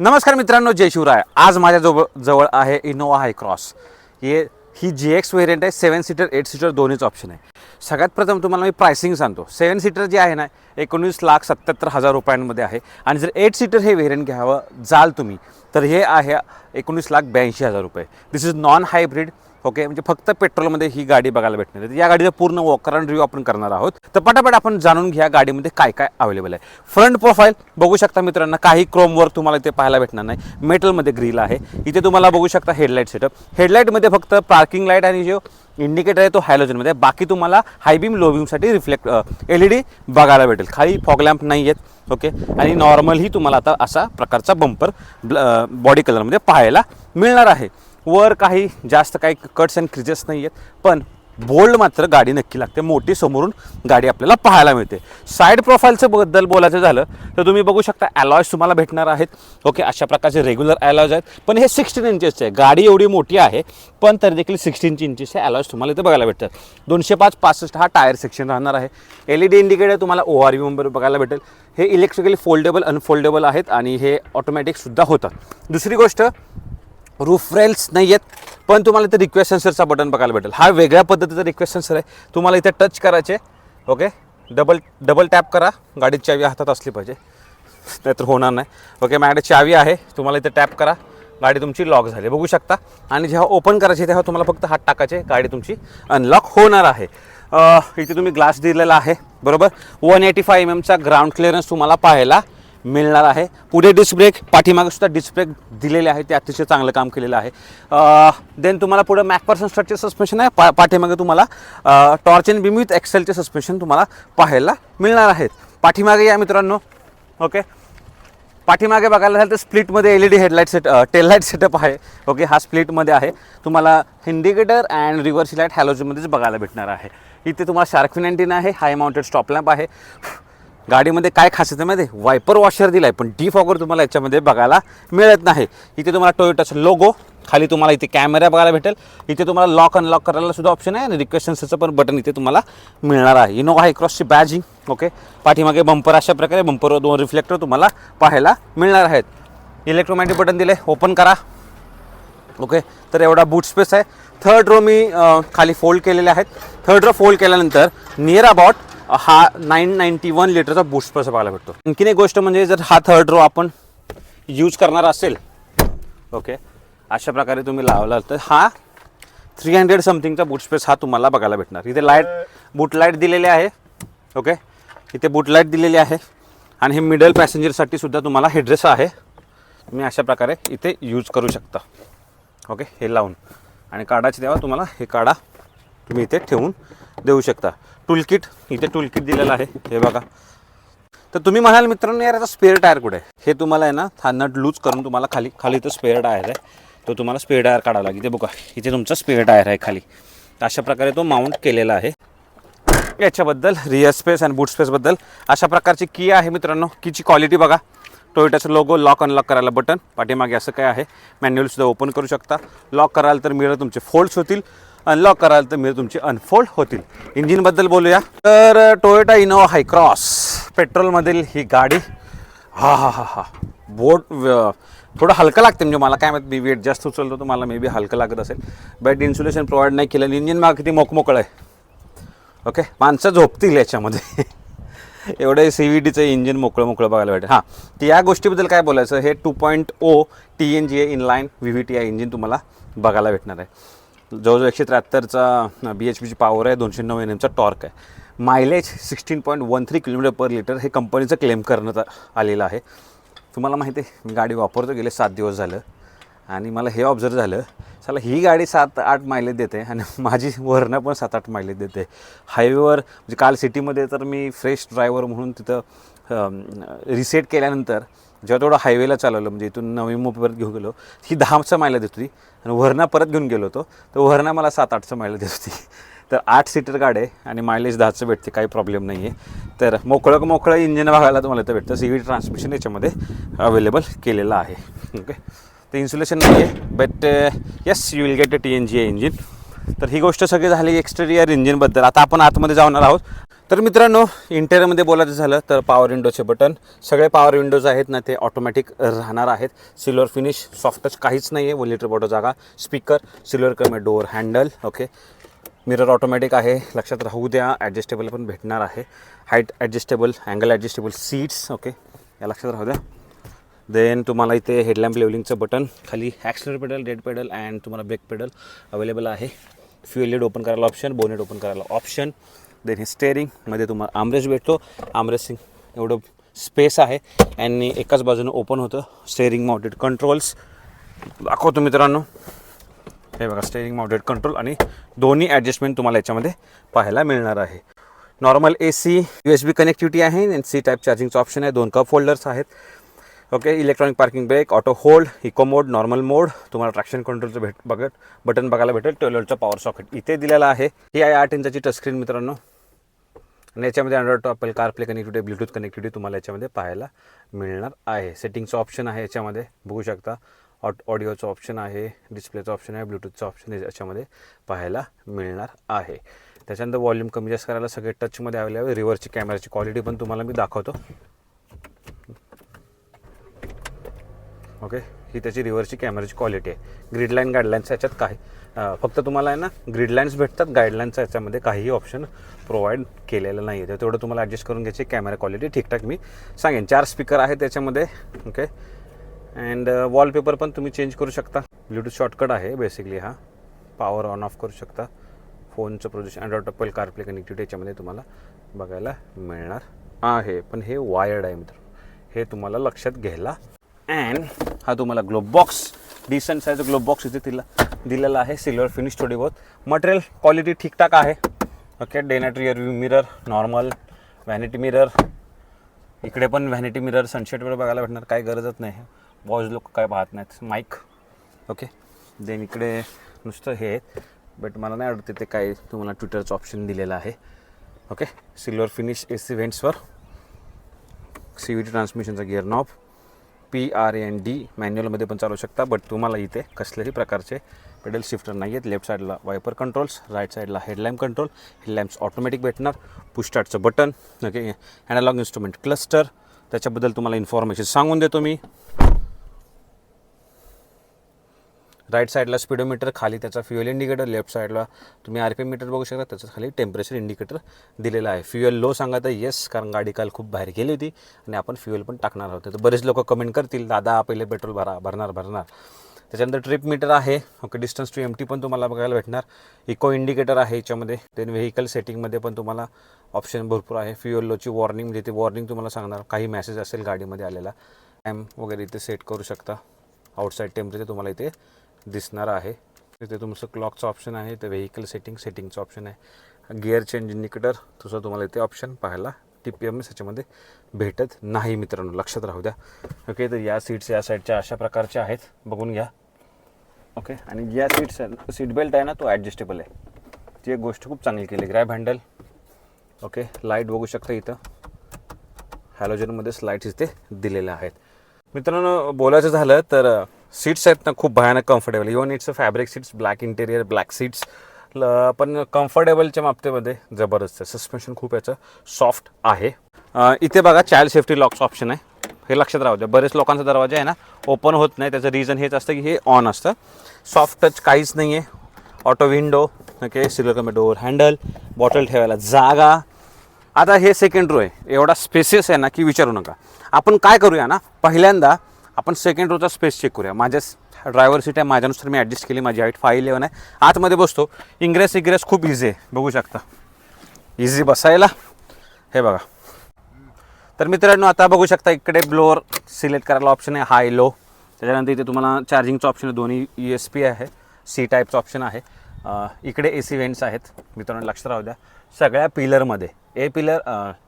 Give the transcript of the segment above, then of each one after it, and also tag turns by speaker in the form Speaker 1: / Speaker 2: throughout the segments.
Speaker 1: नमस्कार मित्रांनो जय शिवराय. आज माझ्या जवळ जवळ आहे इनोवा हाय क्रॉस हे ही जी एक्स व्हेरियंट आहे सेवन सीटर एट सीटर दोन्हीच ऑप्शन आहे. सगळ्यात प्रथम तुम्हाला मी प्रायसिंग सांगतो. सेवन सीटर जे आहे ना एकोणीस लाख सत्याहत्तर हजार रुपयांमध्ये आहे. आणि जर एट सीटर हे व्हेरियंट घ्यावं जाल तुम्ही तर हे आहे एकोणीस लाख ब्याऐंशी हजार रुपये. This is non hybrid okay? म्हणजे फक्त पेट्रोलमध्ये ही गाडी बघायला भेटणार आहे. या गाडीचा पूर्ण वॉकराउंड रिव्ह्यू आपण करणार आहोत. तर पटापट आपण जाणून घ्या गाडीमध्ये काय काय अवेलेबल आहे. फ्रंट प्रोफाईल बघू शकता मित्रांनो काही क्रोमवर तुम्हाला इथे पाहायला भेटणार नाही. मेटलमध्ये ग्रील आहे. इथे तुम्हाला बघू शकता हेडलाईट सेटअप हेडलाईटमध्ये फक्त पार्किंग लाइट आणि जो इंडिकेटर आहे तो हॅलोजनमध्ये आहे. बाकी तुम्हाला हाय लोबीमसाठी रिफ्लेक्ट एल ई डी बघायला भेटेल. खाली फॉग लॅम्प नाही आहेत ओके? आणि नॉर्मलही तुम्हाला आता असा प्रकारचा बंपर बॉडी कलरमध्ये पाहायला मिळणार आहे. वर काही जास्त काही कट्स अँड क्रिजेस नाही आहेत पण बोल्ड मात्र गाडी नक्की लागते. मोठी समोरून गाडी आपल्याला पाहायला मिळते. साईड प्रोफाईलचं बद्दल बोलायचं झालं तर तुम्ही बघू शकता ॲलॉयज तुम्हाला भेटणार आहेत. ओके अशा प्रकारचे रेग्युलर ॲलॉयज आहेत. पण हे सिक्स्टीन इंचेसचे आहे. गाडी एवढी मोठी आहे पण तरी देखील सिक्स्टीन इंचेसचे ॲलॉयज तुम्हाला इथे बघायला भेटतात. दोनशे पाच पासष्ट हा टायर सेक्शन राहणार आहे. एल ई डी इंडिकेटर तुम्हाला ओ आर व्ही नंबर बघायला भेटेल. हे इलेक्ट्रिकली फोल्डेबल अनफोल्डेबल आहेत आणि हे ऑटोमॅटिकसुद्धा होतात. दुसरी गोष्ट रूफ रेल्स नाही आहेत पण तुम्हाला इथे रिक्वेस्ट सेन्सरचा बटन बघायला भेटेल. हा वेगळ्या पद्धतीचा रिक्वेस्ट सेन्सर आहे. तुम्हाला इथे टच करायचे ओके डबल डबल टॅप करा. गाडीत चावी हातात असली पाहिजे. नाहीतर होणार नाही. ओके माझ्याकडे चावी आहे. तुम्हाला इथे टॅप करा. गाडी तुमची लॉक झाली. बघू शकता. आणि जेव्हा ओपन करायची तेव्हा तुम्हाला फक्त हात टाकायचे. गाडी तुमची अनलॉक होणार आहे. इथे तुम्ही ग्लास दिलेला आहे. बरोबर? वन एटी फाय एम एमचा ग्राउंड क्लिअरन्स तुम्हाला पाहायला मिळणार आहे. पुढे डिस्क ब्रेक पाठीमागेसुद्धा डिस्क ब्रेक दिलेले आहे ते अतिशय चांगलं काम केलेलं आहे. देन तुम्हाला पुढे मॅकपर्सन स्ट्रक्चर सस्पेन्शन आहे. पा पाठीमागे तुम्हाला टॉर्च अँड बीम विथ एक्सेलचे सस्पेन्शन तुम्हाला पाहायला मिळणार आहेत. पाठीमागे या मित्रांनो ओके पाठीमागे बघायला झालं तर स्प्लिटमध्ये L E D headlight set tail light setup आहे. ओके हा स्प्लिटमध्ये आहे. तुम्हाला इंडिकेटर अँड रिव्हर्स लाइट हॅलोजनमध्येच बघायला भेटणार आहे. इथे तुम्हाला शार्कफिन अँटीना आहे. हाय माउंटेड स्टॉप लॅम्प आहे. गाडीमध्ये काय खासियत आहे माहिती वायपर वॉशर दिला आहे पण डी फॉगर तुम्हाला याच्यामध्ये बघायला मिळत नाही. इथे तुम्हाला टोयोटाचा लोगो खाली तुम्हाला इथे कॅमेरा बघायला भेटेल. इथे तुम्हाला लॉक अनलॉक करायला सुद्धा ऑप्शन आहे आणि रिक्वेशन्सचं पण बटन इथे तुम्हाला मिळणार आहे. इनोवा हाय क्रॉसची बॅजिंग ओके पाठीमागे बंपर अशा प्रकारे बंपरवर दोन रिफ्लेक्टर तुम्हाला पाहायला मिळणार आहेत. इलेक्ट्रोमॅटिक बटन दिले ओपन करा. ओके तर एवढा बूट स्पेस आहे. थर्ड रो मी खाली फोल्ड केलेले आहेत. थर्ड रो फोल्ड केल्यानंतर नियर अबाउट हा नाईन नाईन्टी वन लिटरचा बूस्ट स्पेस पाहायला भेटतो. आणखीन एक गोष्ट म्हणजे जर हा थर्ड रो आपण यूज करणार असेल ओके अशा प्रकारे तुम्ही लावला तर हा थ्री हंड्रेड समथिंगचा बूट स्पेस हा तुम्हाला बघायला भेटणार. इथे लाइट बूट लाइट दिलेली आहे ओके इथे बूट लाइट दिलेली आहे आणि हे मिडल पॅसेंजरसाठी सुद्धा तुम्हाला हेड्रेस आहे. तुम्ही अशा प्रकारे इथे यूज करू शकता. ओके हे लावून. आणि काढायचे तेव्हा तुम्हाला हे काढा. तुम्ही इथे ठेवून देऊ शकता. टूलकिट इथे टूलकिट दिलेलं आहे. हे बघा. तर तुम्ही म्हणाल मित्रांनो यार याचा स्पेअर टायर कुठे आहे? हे तुम्हाला आहे ना हा नट लूज करून तुम्हाला खाली खाली इथं स्पेअर टायर आहे. तो तुम्हाला स्पेअर टायर काढावा लागेल. ते बघा इथे तुमचा स्पेअर टायर आहे खाली. तर अशा प्रकारे तो माउंट केलेला आहे. याच्याबद्दल रिअर स्पेस आणि बूट स्पेसबद्दल अशा प्रकारची की आहे मित्रांनो. कीची क्वालिटी बघा. टोयोटाचं लोगो लॉक अनलॉक करायला बटन पाठीमागे असं काय आहे. मॅन्युअलसुद्धा ओपन करू शकता. लॉक कराल तर मिळेल तुमचे फोल्ड्स होतील. अनलॉक कराल तर मिरर तुमचे अनफोल्ड होतील. इंजिनबद्दल बोलूया. तर टोयोटा इनोवा हायक्रॉस पेट्रोलमधील ही गाडी. हा हा हा हा. बोट थोडं हलकं लागते म्हणजे मला काय माहिती मी वेट जास्त उचलतो तर मला मे बी हलकं लागत असेल. बॅट इन्सुलेशन प्रोव्हाइड नाही केलं. इंजिन माग किती मोकमोकळं आहे. ओके माणसं झोपतील याच्यामध्ये. एवढं सी व्ही डीचं इंजिन मोकळं मोकळं बघायला भेटेल. हां. तर या गोष्टीबद्दल काय बोलायचं? हे two point O T N G A inline V V T I engine तुम्हाला बघायला भेटणार आहे. जवळजवळ एकशे त्र्याहत्तरचा बी एच पीची पॉवर आहे दोनशे नऊ एन एमचा टॉर्क आहे. Mileage sixteen point one three kilometre per litre हे कंपनीचं क्लेम करण्यात आलेलं आहे. तुम्हाला माहिती आहे मी गाडी वापरतो गेले सात दिवस झालं. आणि मला हे ऑब्झर्व झालं चला ही गाडी सात आठ मायलेज देते आणि माझी वरणं पण सात आठ मायलेज देते. हायवेवर म्हणजे काल सिटीमध्ये तर मी फ्रेश ड्रायव्हर म्हणून तिथं रिसेट केल्यानंतर जेव्हा तेवढं हायवेला चालवलं म्हणजे इथून नवी मुंबई परत घेऊन गेलो ही दहाचं मायला देत होती. आणि वरणा परत घेऊन गेलो होतो. तर वरणा मला सात आठचं मायला देत होती. तर आठ सीटर गाडी आहे आणि मायलेज दहाचं भेटते काही प्रॉब्लेम नाही आहे तर मोकळं मोकळं इंजिन बघायला तुम्हाला तर भेटतं. सी व्ही ट्रान्समिशन याच्यामध्ये अवेलेबल केलेलं आहे. ओके तर इन्सुलेशन नाही आहे but yes you will get a T N G engine तर ही गोष्ट सगळी झाली एक्सटेरियर इंजिनबद्दल आता आपण आतमध्ये जाणार आहोत. तर मित्रांनो इंटेरियरमध्ये बोलायचं झालं तर पॉवर विंडोचे बटन सगळे पॉवर विंडोज आहेत ना ते ऑटोमॅटिक राहणार आहेत. सिल्वर फिनिश सॉफ्ट टच काहीच नाही आहे वन लिटर बॉटो जागा. Speaker silver colour door handle okay mirror automatic आहे. लक्षात राहू द्या ॲडजस्टेबल पण भेटणार आहे. Height adjustable angle adjustable seats okay या लक्षात राहू द्या. देन तुम्हाला इथे हेडलॅम्प लेवलिंगचं बटन खाली accelerator pedal red pedal and तुम्हाला ब्रेक पेडल अवेलेबल आहे. फ्युएल ओपन करायला ऑप्शन बोनेट ओपन करायला ऑप्शन देन हे स्टेअरिंगमध्ये तुम्हाला आमरेस भेटतो. आमरेसिंग एवढं स्पेस आहे. आणि एकाच बाजूनं ओपन होतं. स्टेअरिंग माउंटेड कंट्रोल्स दाखवतो मित्रांनो. हे बघा स्टेअरिंग माउंटेड कंट्रोल आणि दोन्ही ॲडजस्टमेंट तुम्हाला याच्यामध्ये पाहायला मिळणार आहे. Normal A C U S B connectivity आहे. आणि सी टाईप चार्जिंगचं ऑप्शन आहे. दोन कप होल्डर्स आहेत. Okay electronic parking brake auto hold eco mode normal mode तुम्हाला ट्रॅक्शन कंट्रोलचं भेट बघत बटन बघायला भेटेल. टोयलेटचं पॉवर सॉकेट इथे दिलेलं आहे. ही आहे आठ इंचाची टचस्क्रीन मित्रांनो. आणि याच्यामध्ये Android Apple CarPlay connectivity Bluetooth connectivity तुम्हाला याच्यामध्ये पाहायला मिळणार आहे. सेटिंगचं ऑप्शन आहे याच्यामध्ये. बघू शकता ऑट ऑडिओचं ऑप्शन आहे डिस्प्लेचं ऑप्शन आहे ब्लूटूथचं ऑप्शन आहे याच्यामध्ये पाहायला मिळणार आहे. त्याच्यानंतर वॉल्यूम कमी जास्त करायला सगळे टचमध्ये अवेलेबल रिव्हर्सची कॅमेराची क्वालिटी पण तुम्हाला मी दाखवतो. ओके ही त्याची रिव्हर्सची कॅमेराची क्वालिटी आहे. ग्रीडलाईन गाईडलाईन्स याच्यात काही फक्त तुम्हाला आहे ना ग्रीडलाईन्स भेटतात गाईडलाईन्सच्या याच्यामध्ये काहीही ऑप्शन प्रोव्हाइड केलेलं नाही आहे तेवढं तुम्हाला ॲडजस्ट करून घ्यायची कॅमेरा क्वालिटी ठीकठाक मी सांगेन. चार स्पीकर आहे त्याच्यामध्ये ओके अँड वॉलपेपर पण तुम्ही चेंज करू शकता. ब्लूटूथ शॉर्टकट आहे बेसिकली हा. पॉवर ऑन ऑफ करू शकता. फोनचं projection Android Apple CarPlay connectivity याच्यामध्ये तुम्हाला बघायला मिळणार आहे. पण हे वायर्ड आहे मित्र. हे तुम्हाला लक्षात घ्यायला अँड हा तुम्हाला glove box decent size glove box इथे तिला दिलेला आहे सिल्वर फिनिश थोडी बहुत मटेरियल क्वालिटी ठीकठाक आहे. Okay डेनाट rear view mirror normal vanity mirror इकडे पण व्हॅनिटी मिरर सनसेटवर बघायला भेटणार काय गरजच नाही. वॉज लोक काय पाहत नाहीत. माईक ओके देन इकडे नुसतं हे बट मला नाही आवडत ते काय तुम्हाला ट्विटरचं ऑप्शन दिलेलं आहे. Okay silver finish A C व्हेंट्सवर C V T ट्रान्समिशनचा gear knob P R N D मॅन्युअलमध्ये पण चालू शकता बट तुम्हाला इथे कसल्याही प्रकारचे पेडल शिफ्टर नाही आहेत. लेफ्ट साईडला वायपर कंट्रोल्स राईट साईडला हेडलॅम्प कंट्रोल हेडलॅम्प्स ऑटोमॅटिक भेटणार. पुस्टार्टचं button okay analogue instrument cluster त्याच्याबद्दल तुम्हाला इन्फॉर्मेशन सांगून देतो मी. राईट साईडला स्पीडोमीटर खाली त्याचा फ्युएल इंडिकेटर लेफ्ट साईडला तुम्ही आर पी मीटर बघू शकता त्याचं खाली टेम्परेचर इंडिकेटर दिलेलं आहे. फ्युएल लो सांगा तर येस कारण गाडी काल खूप बाहेर गेली होती आणि आपण फ्युएल पण टाकणार आहोत. तर बरेच लोक कमेंट करतील दादा पहिले पेट्रोल भरा भरणार भरणार. त्याच्यानंतर ट्रिप मीटर आहे. Okay distance to empty पण तुम्हाला बघायला भेटणार. इको इंडिकेटर आहे याच्यामध्ये. देन व्हेकल सेटिंगमध्ये पण तुम्हाला ऑप्शन भरपूर आहे. फ्युएल लोची वॉर्निंग म्हणजे ते वॉर्निंग तुम्हाला सांगणार काही मेसेज असेल गाडीमध्ये आलेला एम वगैरे इथे सेट करू शकता. आउटसाईड टेम्परेचर तुम्हाला इथे दिसणार आहे. तिथे तुमचं क्लॉकचं ऑप्शन आहे ते व्हेकल सेटिंग सेटिंगचं ऑप्शन आहे. गिअर चेंज इंडिकेटर तसं तुम्हाला इथे ऑप्शन पाहायला टी पी एम एस ह्याच्यामध्ये भेटत नाही मित्रांनो. लक्षात राहू द्या. ओके तर या सीट्स या साईडच्या अशा प्रकारच्या आहेत. बघून घ्या. ओके आणि या सीट्स सीट बेल्ट आहे ना तो ॲडजस्टेबल आहे. ती एक गोष्ट खूप चांगली केली. ग्रॅब हँडल ओके लाइट बघू शकता इथं. हॅलोजनमध्ये लाईट्स इथे दिलेल्या आहेत. मित्रांनो बोलायचं झालं तर सीट्स आहेत ना खूप भयानक comfortable even it's fabric seats black interior black seats ल पण कम्फर्टेबलच्या मापतेमध्ये जबरदस्त आहे. सस्पेन्शन खूप याचं सॉफ्ट आहे. इथे बघा चाइल्ड सेफ्टी लॉक्स ऑप्शन आहे. हे लक्षात राहू द्या. बरेच लोकांचा दरवाजा आहे ना ओपन होत नाही. त्याचं रिझन हेच असतं की हे ऑन असतं. सॉफ्ट टच काहीच नाही आहे auto window okay silver door handle bottle ठेवायला जागा. आता हे सेकंड रो आहे. एवढा स्पेसेस आहे ना की विचारू नका. आपण काय करूया ना पहिल्यांदा आपण सेकंड रोचा स्पेस चेक करूया. माझ्या ड्रायव्हर सीट आहे. माझ्यानुसार मी ॲडजस्ट केली. माझी हाईट फाय इलेवन आहे. आतमध्ये बसतो. इंग्रेस इग्रेस खूप इझी आहे. बघू शकता. इझी बसायला. हे बघा. तर मित्रांनो आता बघू शकता इकडे ब्लोअर सिलेक्ट करायला ऑप्शन आहे. हाय लो त्याच्यानंतर इथे तुम्हाला चार्जिंगचं ऑप्शन आहे. दोन्ही यू एस पी आहे सी टाईपचं ऑप्शन आहे इकडे ए सी वेंट्स आहेत. मित्रांनो लक्षात राहू द्या. सगळ्या पिलरमध्ये ए पिलर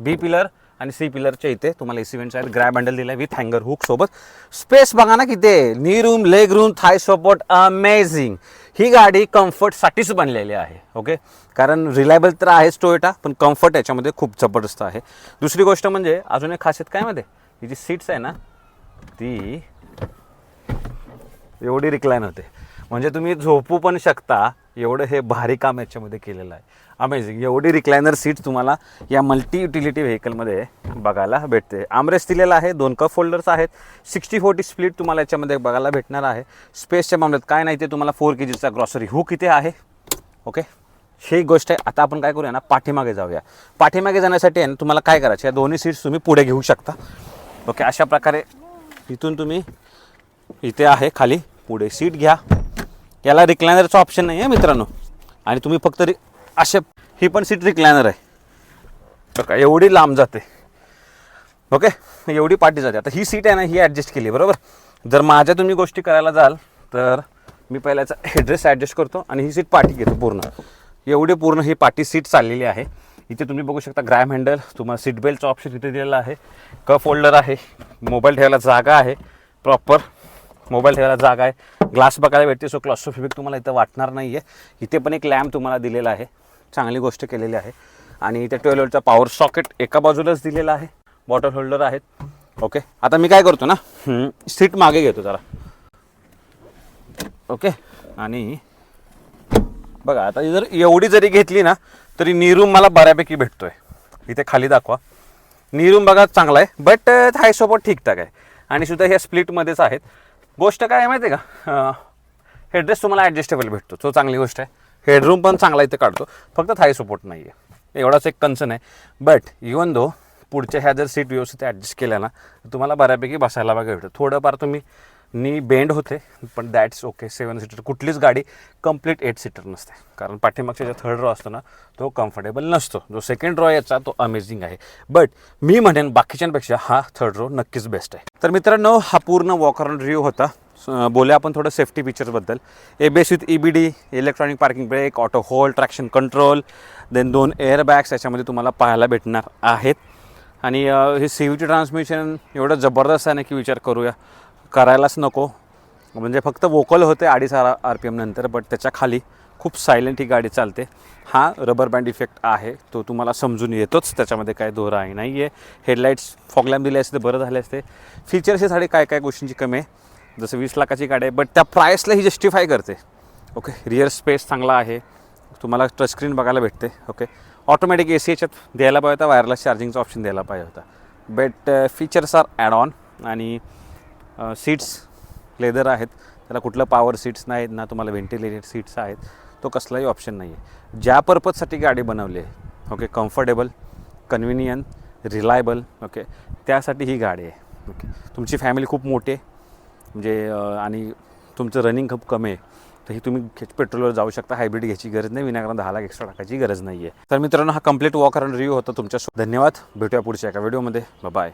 Speaker 1: बी पिलर आणि सी पिलरच्या इथे तुम्हाला ए सी वेंट्स आहेत ग्रॅब हँडल दिला आहे विथ हँगर हुक सोबत. स्पेस बघा ना किती knee room leg room thigh support amazing ही गाडी कम्फर्टसाठीच बनलेली आहे ओके कारण रिलायबल तर आहेच टोयोटा पण कम्फर्ट याच्यामध्ये खूप जबरदस्त आहे. दुसरी गोष्ट म्हणजे अजून एक खासियत काय मध्ये? ही जी सीट्स आहे ना ती एवढी रिक्लाईन होते म्हणजे तुम्ही झोपू पण शकता एवढं हे भारी काम याच्यामध्ये केलेलं आहे. अमेझिंग एवढी रिक्लायनर सीट तुम्हाला या मल्टी युटिलिटी व्हेकलमध्ये बघायला भेटते. आमरेस दिलेला आहे दोन कप फोल्डर्स आहेत. सिक्स्टी फोर्टी स्प्लिट तुम्हाला याच्यामध्ये बघायला भेटणार आहे. स्पेसच्या मामल्यात काय नाही ते तुम्हाला फोर के जीचा ग्रॉसरी हुक इथे आहे. ओके ही गोष्ट आहे. आता आपण काय करूया ना पाठीमागे जाऊया. पाठीमागे जाण्यासाठी आहे ना तुम्हाला काय करायचं? या दोन्ही सीट्स तुम्ही पुढे घेऊ शकता. ओके अशा प्रकारे इथून तुम्ही इथे आहे खाली. पुढे सीट घ्या. याला रिक्लायनरचं ऑप्शन नाही आहे मित्रांनो. आणि तुम्ही फक्त रि असे ही पण सीट रिक्लायनर आहे. बघा एवढी लांब जाते. ओके? एवढी पाठी जाते. आता ही सीट आहे ना ही ॲडजस्ट केली आहे, बरोबर? जर माझ्या तुम्ही गोष्टी करायला जाल तर मी पहिल्याचा हेड्रेस ॲडजस्ट करतो आणि ही सीट पाठी घेतो पूर्ण. एवढी पूर्ण ही पाठी सीट चाललेली आहे. इथे तुम्ही बघू शकता ग्रॅम हँडल तुम्हाला सीट बेल्टचं ऑप्शन इथे दिलेलं आहे. कप होल्डर आहे मोबाईल ठेवायला जागा आहे प्रॉपर मोबाईल ठेवायला जागा आहे. ग्लास बघायला भेटते सो क्लॉस्ट्रोफिबिक तुम्हाला इथं वाटणार नाही आहे इथे पण एक लॅम्प तुम्हाला दिलेला आहे. चांगली गोष्ट केलेली आहे. आणि इथे ट्वेल्व वोल्टचा पॉवर सॉकेट एका बाजूलाच दिलेला आहे. बॉटल होल्डर आहेत. ओके आता मी काय करतो ना? सीट मागे घेतो जरा. ओके आणि बघा आता जर एवढी जरी घेतली ना तरी नीरूम मला बऱ्यापैकी भेटतोय. इथे खाली दाखवा. नीरूम बघा चांगला आहे बट थायसोबत uh, ठीकठाक आहे. आणि सुद्धा ह्या स्प्लिटमध्येच आहेत. गोष्ट काय आहे माहिती आहे का हेड्रेस तुम्हाला ॲडजस्टेबल भेटतो. तो चांगली गोष्ट आहे. हेडरूम पण चांगला इथे काढतो. फक्त थाय सपोर्ट नाही आहे एवढाच एक कन्सर्न आहे. बट इवन दो पुढच्या ह्या जर सीट व्यवस्थित ॲडजस्ट केल्या ना तुम्हाला बऱ्यापैकी बसायला बघा भेटतं. थोडंफार तुम्ही नी बेंड होते पण दॅट्स ओके सेवन सीटर कुठलीच गाडी कंप्लीट एट सीटर नसते. कारण पाठीमागचा जो थर्ड रॉ असतो ना तो कम्फर्टेबल नसतो. जो सेकंड रॉ याचा तो अमेझिंग आहे. बट मी म्हणेन बाकीच्यांपेक्षा हा थर्ड रो नक्कीच बेस्ट आहे. तर मित्रांनो हा पूर्ण वॉक अराउंड रिव्ह्यू होता. बोलूया आपण थोडं safety फीचर्सबद्दल ABS with E B D electronic parking brake auto hold traction control then दोन एअर बॅग्स याच्यामध्ये तुम्हाला पाहायला भेटणार आहेत. आणि हे सी यू टी ट्रान्समिशन एवढं जबरदस्त आहे ना की विचार करूया. करायलाच नको. म्हणजे फक्त वोकल होते अडीच आर आर पी एम नंतर बट त्याच्याखाली खूप सायलेंट ही गाडी चालते. हा रबर बँड इफेक्ट आहे. तो तुम्हाला समजून येतोच. त्याच्यामध्ये काय दोरा आहे नाही आहे हेडलाईट्स फॉगलॅम्प दिले असते बरं झाले असते. फीचर्ससाठी काय काय गोष्टींची कमी आहे? जसं वीस लाखाची गाडी आहे बट त्या प्राईसला ही जस्टिफाय करते. ओके रिअर स्पेस चांगला आहे. तुम्हाला टचस्क्रीन बघायला भेटते. ओके ऑटोमॅटिक ए सी याच्यात द्यायला पाहिजे होता. वायरलेस चार्जिंगचा ऑप्शन द्यायला पाहिजे होता. But features are add on आणि सीट्स लेदर आहेत. त्याला कुठलं पॉवर सीट्स नाहीत ना तुम्हाला व्हेंटिलेटेड सीट्स आहेत. तो कसलाही ऑप्शन नाही आहे ज्या पर्पजसाठी गाडी बनवली आहे okay comfortable convenient reliable okay त्यासाठी ही गाडी आहे ओके तुमची फॅमिली खूप मोठी आहे. म्हणजे आणि तुमचं रनिंग खूप कमी आहे. तर ही तुम्ही पेट्रोलवर जाऊ शकता हायब्रिड घ्यायची गरज नाही विनाकारण दहा लाख एक्स्ट्रा टाकायची गरज नाही आहे तर मित्रांनो हा कंप्लीट वॉक अराउंड रिव्ह्यू होता तुमच्या धन्यवाद. भेटूया पुढच्या एका व्हिडिओमध्ये बाय